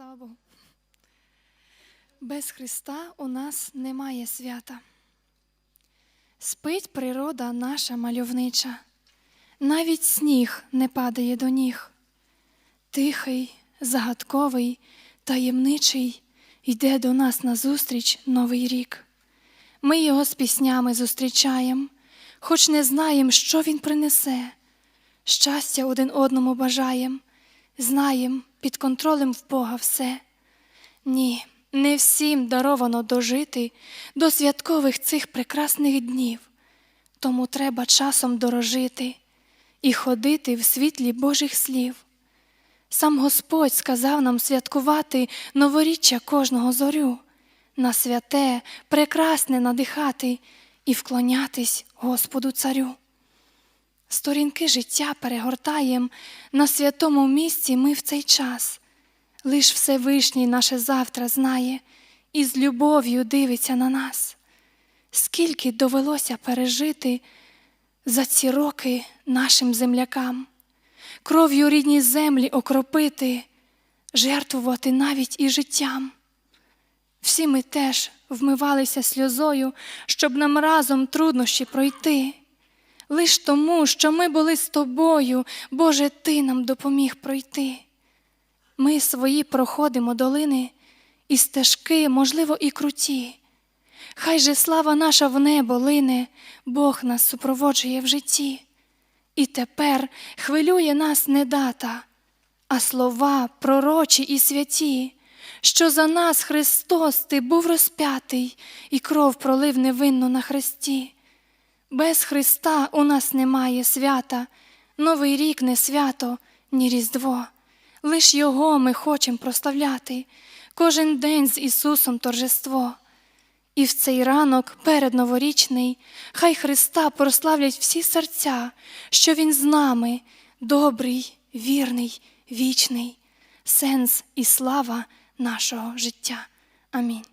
Слава Богу. Без Христа у нас немає свята. Спить природа наша мальовнича, навіть сніг не падає до ніг. Тихий, загадковий, таємничий йде до нас назустріч новий рік. Ми його з піснями зустрічаємо, хоч не знаєм, що він принесе. Щастя один одному бажаєм, знаєм, під контролем в Бога все. Ні, не всім даровано дожити до святкових цих прекрасних днів, тому треба часом дорожити і ходити в світлі Божих слів. Сам Господь сказав нам святкувати новоріччя кожного зорю, на святе, прекрасне надихати і вклонятись Господу Царю. Сторінки життя перегортаєм на святому місці ми в цей час. Лиш Всевишній наше завтра знає і з любов'ю дивиться на нас. Скільки довелося пережити за ці роки нашим землякам, кров'ю рідні землі окропити, жертвувати навіть і життям. Всі ми теж вмивалися сльозою, щоб нам разом труднощі пройти. Лиш тому, що ми були з тобою, Боже, Ти нам допоміг пройти. Ми свої проходимо долини і стежки, можливо, і круті. Хай же слава наша в небо лине, Бог нас супроводжує в житті. І тепер хвилює нас не дата, а слова пророчі і святі, що за нас Христос Ти був розп'ятий і кров пролив невинну на хресті. Без Христа у нас немає свята, Новий рік не свято, ні Різдво. Лиш Його ми хочемо прославляти, кожен день з Ісусом торжество. І в цей ранок передноворічний, хай Христа прославлять всі серця, що Він з нами, добрий, вірний, вічний, сенс і слава нашого життя. Амінь.